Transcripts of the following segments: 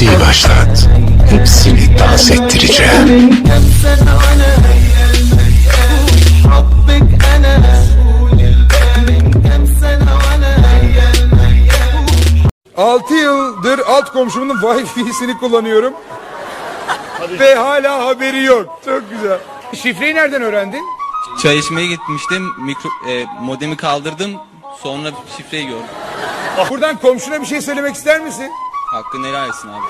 müziği başlat. Hepsini dans ettireceğim. Altı yıldır alt komşumun Wi-Fi'sini kullanıyorum. Ve hala haberi yok. Çok güzel. Şifreyi nereden öğrendin? Çay içmeye gitmiştim. Mikro, e, modemi kaldırdım. Sonra şifreyi gördüm. Buradan komşuna bir şey söylemek ister misin? Hakkını helal etsin abi.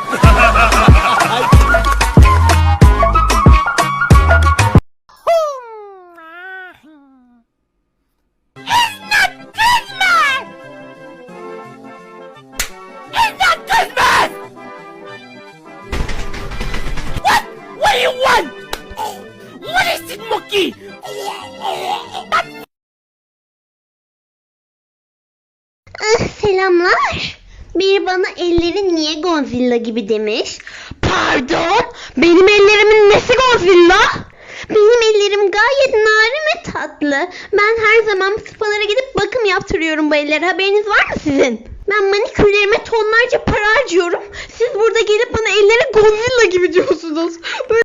Ah, Selamlar. Biri bana ellerin niye Godzilla gibi demiş. Pardon, benim ellerimin nesi Godzilla? Benim ellerim gayet narin ve tatlı. Ben her zaman spalara gidip bakım yaptırıyorum bu ellere. Haberiniz var mı sizin? Ben manikürlerime tonlarca para harcıyorum. Siz burada gelip bana ellere Godzilla gibi diyorsunuz. Böyle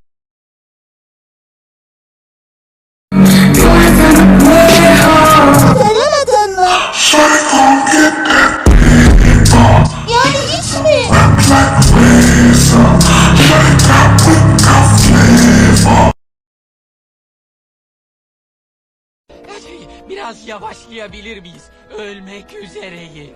Biraz yavaşlayabilir miyiz? Ölmek üzereyim.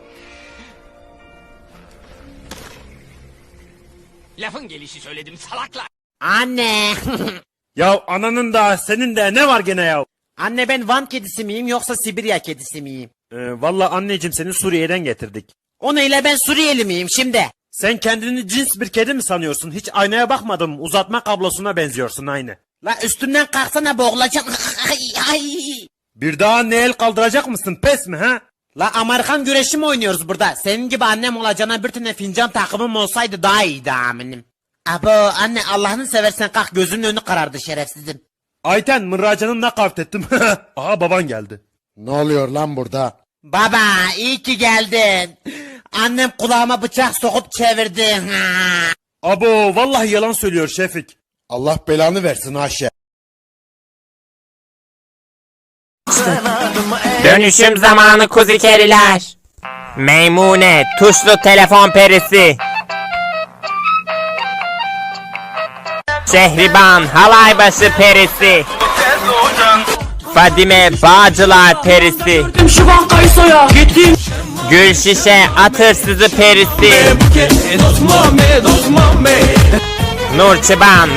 Lafın gelişi söyledim salaklar. Anne. Ya ananın da senin de ne var gene ya? Anne ben Van kedisi miyim yoksa Sibirya kedisi miyim? Ee, Valla anneciğim seni Suriye'den getirdik. O neyle ben Suriyeli miyim şimdi? Sen kendini cins bir kedi mi sanıyorsun? Hiç aynaya bakmadım. Uzatma kablosuna benziyorsun aynı. La üstümden kalksana boğulacağım. Bir daha anne el kaldıracak mısın? Pes mi ha? La Amerikan güreşi mi oynuyoruz burada? Senin gibi annem olacağına bir tane fincan takımım olsaydı daha iyiydi aminim. Abo anne Allah'ını seversen kalk gözünün önü karardı şerefsizim. Ayten mırracanın ne kavt ettim. Aha baban geldi. Ne oluyor lan burada? Baba iyi ki geldin. Annem kulağıma bıçak sokup çevirdi. Ha. Abo vallahi yalan söylüyor Şefik. Allah belanı versin Ayşe. Dönüşüm zamanı kuzikeriler. Meymune, tuşlu telefon perisi. Şehriban, halaybaşı perisi. Fadime, Bağcılar perisi. Gül şişe, atırsızı perisi. Nur Çıban,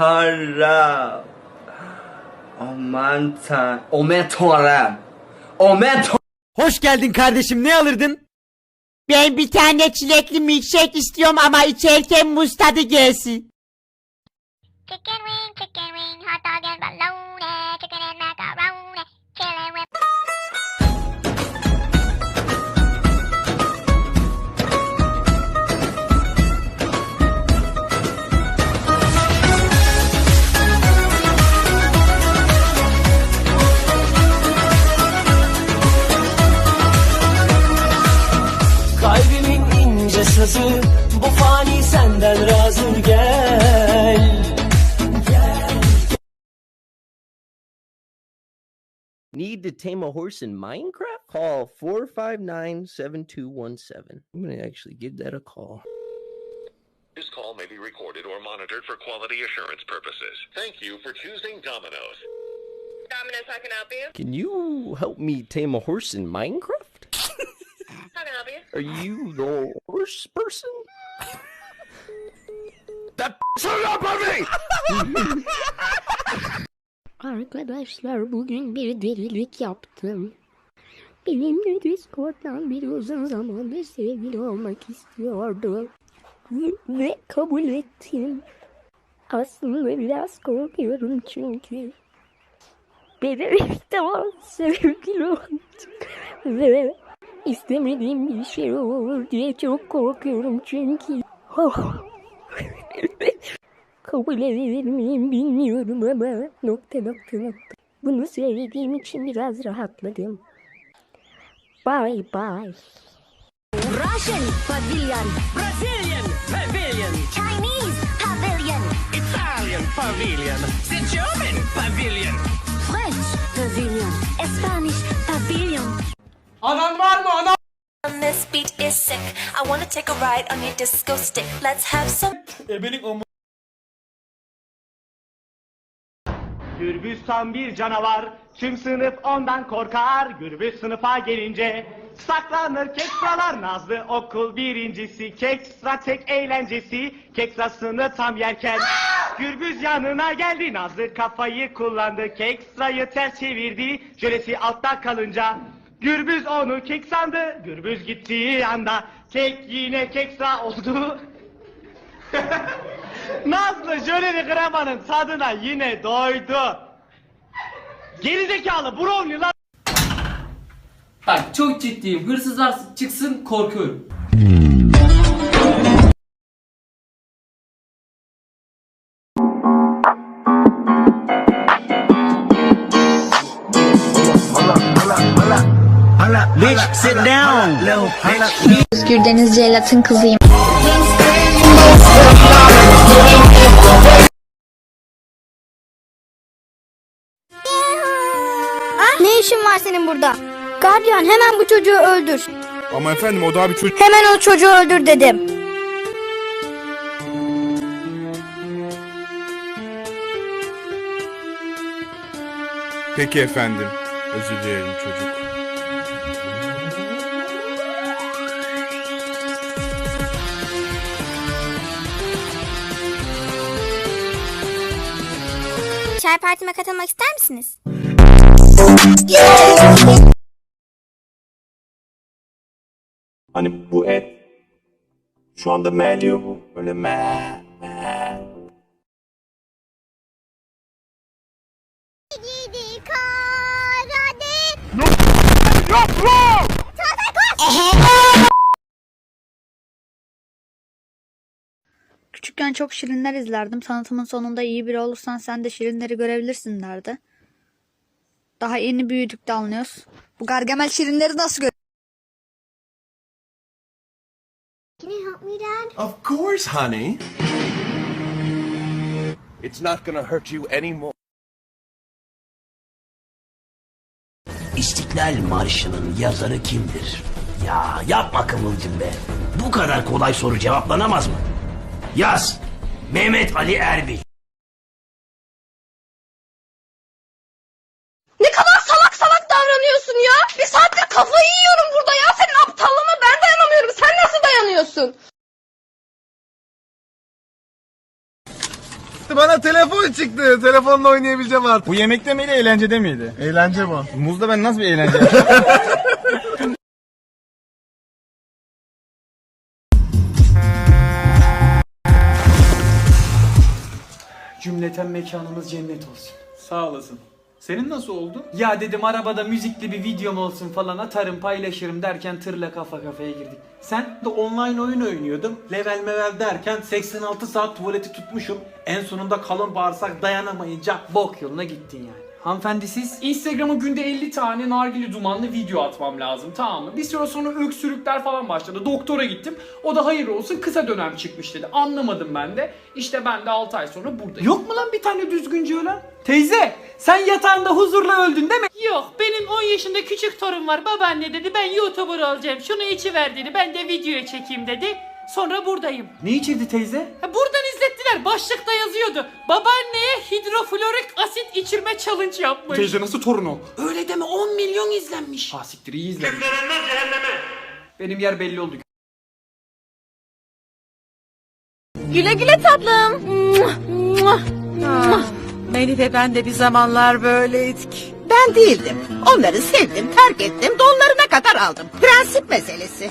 Aman tanrım tan Aman tanrım Aman Hoş geldin kardeşim ne alırdın? Ben bir tane çilekli milkshake istiyorum ama içerken muz tadı gelsin. Chicken wing, chicken wing, hot dog ince sazı bu fani senden razı gel. Need to tame a horse in Minecraft? Call 459-7217. I'm gonna actually give that a call. This call may be recorded or monitored for quality assurance purposes. Thank you for choosing Domino's. Domino's, how can I help you? Can you help me tame a horse in Minecraft? Are you the horse person? Arkadaşlar bugün bir delilik yaptım. Benimle Discord'dan bir uzun zamandır sevgili olmak istiyordu. Ve, ve kabul ettim. Aslında biraz korkuyorum çünkü. Benim ilk defa sevgili olduk. Ve istemediğim bir şey olur diye çok korkuyorum çünkü. Oh, kabul edilir miyim bilmiyorum ama nokta nokta nokta. Bunu söylediğim için biraz rahatladım. Bye bye. Russian pavilion. Brazilian pavilion. Chinese pavilion. Italian pavilion. The German pavilion. French pavilion. Spanish pavilion. Anan var mı anan? This beat is sick. I wanna take a ride on your disco stick. Let's have some. Gürbüz tam bir canavar, tüm sınıf ondan korkar. Gürbüz sınıfa gelince saklanır kestralar nazlı okul birincisi. Kekstra tek eğlencesi, keksasını tam yerken. Gürbüz yanına geldi nazlı kafayı kullandı. Kekstrayı ters çevirdi, jölesi altta kalınca. Gürbüz onu kek sandı, gürbüz gittiği anda. Kek yine kekstra oldu. Nazlı jöleli kremanın tadına yine doydu. Gerizekalı brownie lan. Bak çok ciddiyim. Hırsızlar çıksın korkuyorum. Bitch sit down. Özgür Deniz Ceylat'ın kızıyım. Ne işin var senin burada? Gardiyan hemen bu çocuğu öldür. Ama efendim o daha bir çocuk. Hemen o çocuğu öldür dedim. Peki efendim. Özür dilerim çocuk. Çay partime katılmak ister misiniz? Hani bu et şu anda meliyor bu böyle me me. Küçükken çok şirinler izlerdim. Sanatımın sonunda iyi biri olursan sen de şirinleri görebilirsin derdi. Daha yeni büyüdük de anlıyoruz. Bu Gargamel şirinleri nasıl gör? Can you help me, Dad? Of course, honey. It's not gonna hurt you anymore. İstiklal Marşı'nın yazarı kimdir? Ya yapma Kıvılcım be. Bu kadar kolay soru cevaplanamaz mı? Yaz. Mehmet Ali Erbil. Ne kadar salak salak davranıyorsun ya. Bir saattir kafayı yiyorum burada ya. Senin aptallığına ben dayanamıyorum. Sen nasıl dayanıyorsun? Bana telefon çıktı. Telefonla oynayabileceğim artık. Bu yemekte miydi, eğlencede miydi? Eğlence bu. Muzda ben nasıl bir eğlence Cümleten mekanımız cennet olsun. Sağ olasın. Senin nasıl oldu? Ya dedim arabada müzikli bir videom olsun falan atarım paylaşırım derken tırla kafa kafaya girdik. Sen de online oyun oynuyordum. Level mevel derken 86 saat tuvaleti tutmuşum. En sonunda kalın bağırsak dayanamayınca bok yoluna gittin yani. Hanımefendi siz? Instagram'a günde 50 tane nargile dumanlı video atmam lazım tamam mı? Bir süre sonra öksürükler falan başladı. Doktora gittim. O da hayır olsun kısa dönem çıkmış dedi. Anlamadım ben de. İşte ben de 6 ay sonra buradayım. Yok mu lan bir tane düzgünce ölen? Teyze sen yatağında huzurla öldün değil mi? Yok benim 10 yaşında küçük torun var. Babaanne dedi ben YouTuber olacağım. Şunu içiver dedi. Ben de videoya çekeyim dedi. Sonra buradayım. Ne içirdi teyze? Ha, Buradan izlettiler. Başlıkta yazıyordu. Babaanneye hidroflorik asit içirme challenge yapmış. Teyze nasıl torun o? Öyle deme 10 milyon izlenmiş. Ha siktir iyi izlemiş. Benim yer belli oldu. Güle güle tatlım. Beni de ben de bir zamanlar böyleydik. Ben değildim. Onları sevdim, terk ettim, donlarına kadar aldım. Prensip meselesi.